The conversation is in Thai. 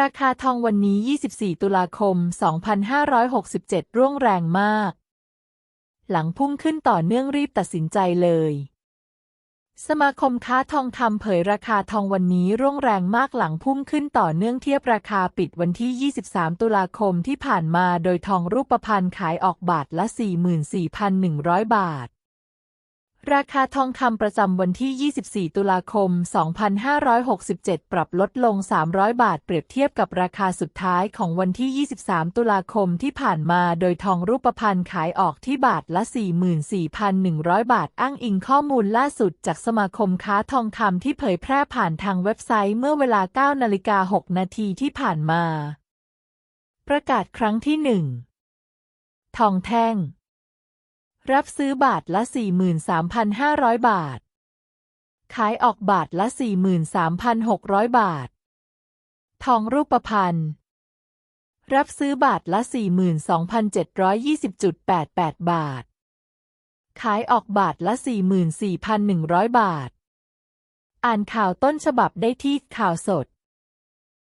ราคาทองวันนี้ 24 ตุลาคม 2567 ร่วงแรงมาก หลังพุ่งขึ้นต่อเนื่องรีบตัดสินใจเลย สมาคมค้าทองคำเผยราคาทองวันนี้ร่วงแรงมากหลังพุ่งขึ้นต่อเนื่องเทียบราคาปิดวันที่ 23 ตุลาคมที่ผ่านมาโดยทองรูปพรรณขายออกบาทละ 44,100 บาท ราคาทองคำประจำวันที่ 24 ตุลาคม 2567 ปรับลดลง 300 บาท เปรียบเทียบกับราคาสุดท้ายของวันที่ 23 ตุลาคมที่ผ่านมา โดยทองรูปพรรณขายออกที่บาทละ 44,100 บาท อ้างอิงข้อมูลล่าสุดจากสมาคมค้าทองคำที่เผยแพร่ผ่านทางเว็บไซต์เมื่อเวลา 9 นาฬิกา 6 นาทีที่ผ่านมา ประกาศครั้งที่ 1 ทองแท่ง รับซื้อบาทละ 43,500 บาท ขายออกบาทละ 43,600 บาท ทองรูปพรรณ รับซื้อบาทละ 42,720.88 บาท ขายออกบาทละ 44,100 บาท อ่านข่าวต้นฉบับได้ที่ข่าวสด